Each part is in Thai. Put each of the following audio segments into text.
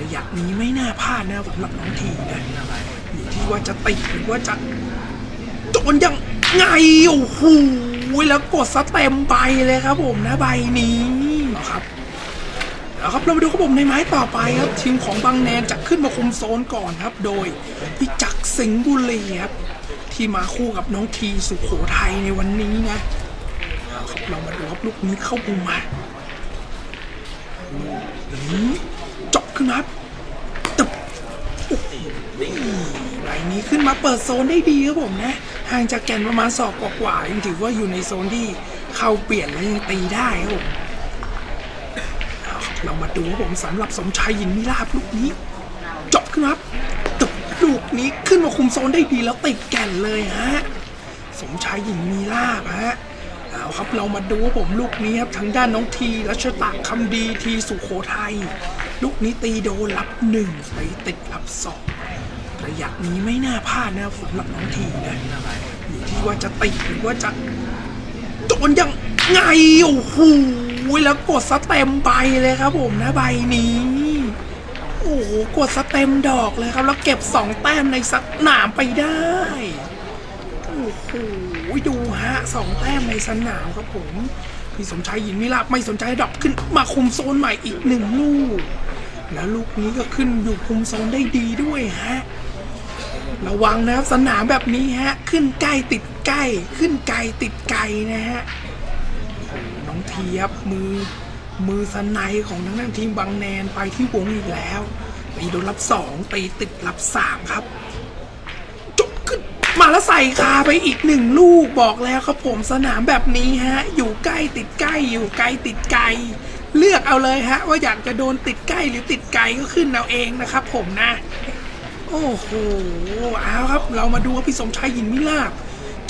ระยะนี้ไม่น่าพลาดนะสำหรับน้องทีนะอยู่ที่ว่าจะติดหรือว่าจะโดนยังไงโอ้โหแล้วกดสเต็มไปเลยครับผมนะใบนี้นะครับแล้วครับเรามาดูครับผมในไม้ต่อไปครับทีมของบางแนนจะขึ้นมาคุมโซนก่อนครับ โดยพี่จักสิงห์บุรีครับที่มาคู่กับน้องทีสุโขทัยในวันนี้นะครับเรามาดูครับลูกนี้เข้ามุมมาจบ ขึ้นมาครับตึบนี่ใบนี้ขึ้นมาเปิดโซนได้ดีครับผมนะ ห่างจากแก่นประมาณศอกกว่าๆยังถือว่าอยู่ในโซนที่เข้าเปลี่ยนและยังตีได้ครับผมเรามาดูครับผมสำหรับสมชายยินมิลาบลูกนี้จบขึ้นมาครับตึบลูกนี้ขึ้นมาคุมโซนได้ดีแล้วติดแก่นเลยฮะสมชายยินมีลาบฮะเอาครับเรามาดูว่าผมลูกนี้ครับทางด้านน้องทีรัชตะคำดีทีสุโขทัย ลูกนี้ตีโดนรับหนึ่งไปติดรับสองระยะนี้ไม่น่าพลาดนะครับสำหรับน้องทีนะอยู่ที่ว่าจะติดหรือว่าจะโดนยังไงโอ้โหแล้วกดสเต็มไปเลยครับผมนะใบนี้โอ้โหกดสเต็มดอกเลยครับ แล้วเก็บสองแต้มในสนามไปได้โอ้โหดูฮะสองแต้มในสนามครับผมพี่สมชายยินมิลาบไม่สนใจดอปขึ้นมาคุมโซนใหม่อีกหนึ่งลูก แล้วลูกนี้ก็ขึ้นอยู่คุมโซนได้ดีด้วยฮะ ระวังนะครับสนามแบบนี้ฮะ ขึ้นใกล้ติดใกล้ ขึ้นไกลติดไกลนะฮะ น้องเทียบมือ มือสไนของทางด้านทีมบางแนนไปที่วงอีกแล้วตีโดนรับสองตีติดรับสามครับ แล้วใส่คาไปอีกหนึ่งลูกบอกแล้วครับผมสนามแบบนี้ฮะ อยู่ใกล้ติดใกล้อยู่ไกลติดไกล เลือกเอาเลยฮะ ว่าอยากจะโดนติดใกล้หรือติดไกลก็ขึ้นเอาเองนะครับผมนะ โอ้โหเอาครับ เรามาดูว่าพี่สมชายยินมิลาบ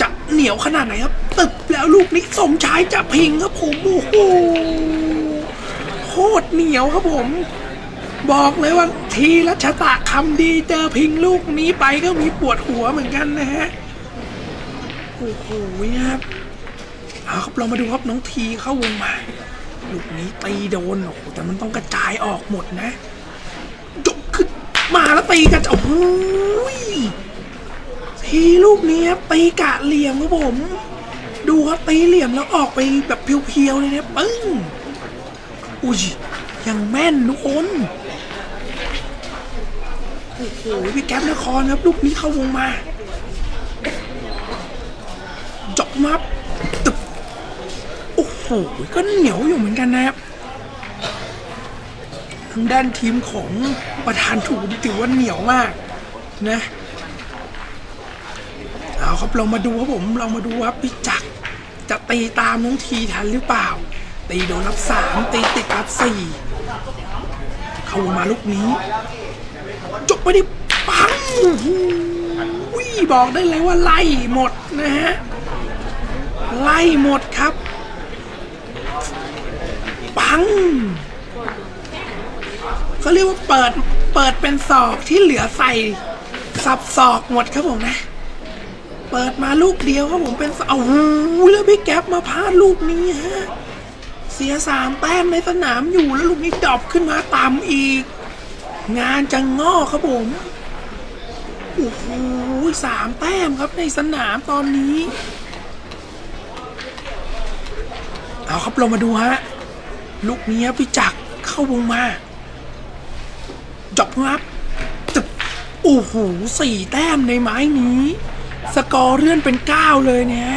จะเหนียวขนาดไหนครับ ตึบแล้วลูกนี้สมชายจะพิงครับผมโอ้โหโคตรเหนียวครับผม บอกเลยว่าทีรัชตะคำดีเจอพิงลูกนี้ไปก็มีปวดหัวเหมือนกันนะฮะ โอ้โหนะครับเอาครับเรามาดูครับน้องทีเข้าวงมา ลูกนี้ตีโดนโอ้โหแต่มันต้องกระจายออกหมดนะจบขึ้นมาแล้วตีกันโอ้โหทีลูกนี้ตีกะเหลี่ยมครับผม ดูครับตีเหลี่ยมแล้วออกไปแบบเพียวๆเลยนะปึ้งอุ้ยยังแม่นทุกคน โอ้โหพี่แก๊ปนครครับ ลูกนี้เข้าวงมาจบมาตึบโอ้โหก็เหนียวอยู่เหมือนกันนะครับทางด้านทีมของประธานถูกถือว่าเหนียวมากนะเอาครับเรามาดูครับผมเรามาดูครับพี่จักรจะตีตามน้องทีทันหรือเปล่า ตีโดนรับสามตีติดรับสี่เข้ามาลูกนี้ จบไปดิปังวิ่บอกได้เลยว่าไล่หมดนะฮะ ไล่หมดครับ ปังเขาเรียกว่าเปิดเปิดเป็นศอกที่เหลือใส่ สับศอกหมดครับผมนะ เปิดมาลูกเดียวครับผมเป็นศอกโอ้โหแล้วพี่แก๊ปมาพลาดลูกนี้ฮะ เสียสามแต้มในสนามอยู่แล้วลูกนี้ดรอปขึ้นมาต่ำอีก งานจะงงอครับผม โอ้โหสามแต้มครับในสนามตอนนี้ เอาครับเรามาดูฮะ ลูกนี้พี่จักเข้าวงมาจบครับตึบโอ้โหสี่แต้มในไม้นี้ สกอร์เลื่อนเป็นเก้าเลยเนี่ย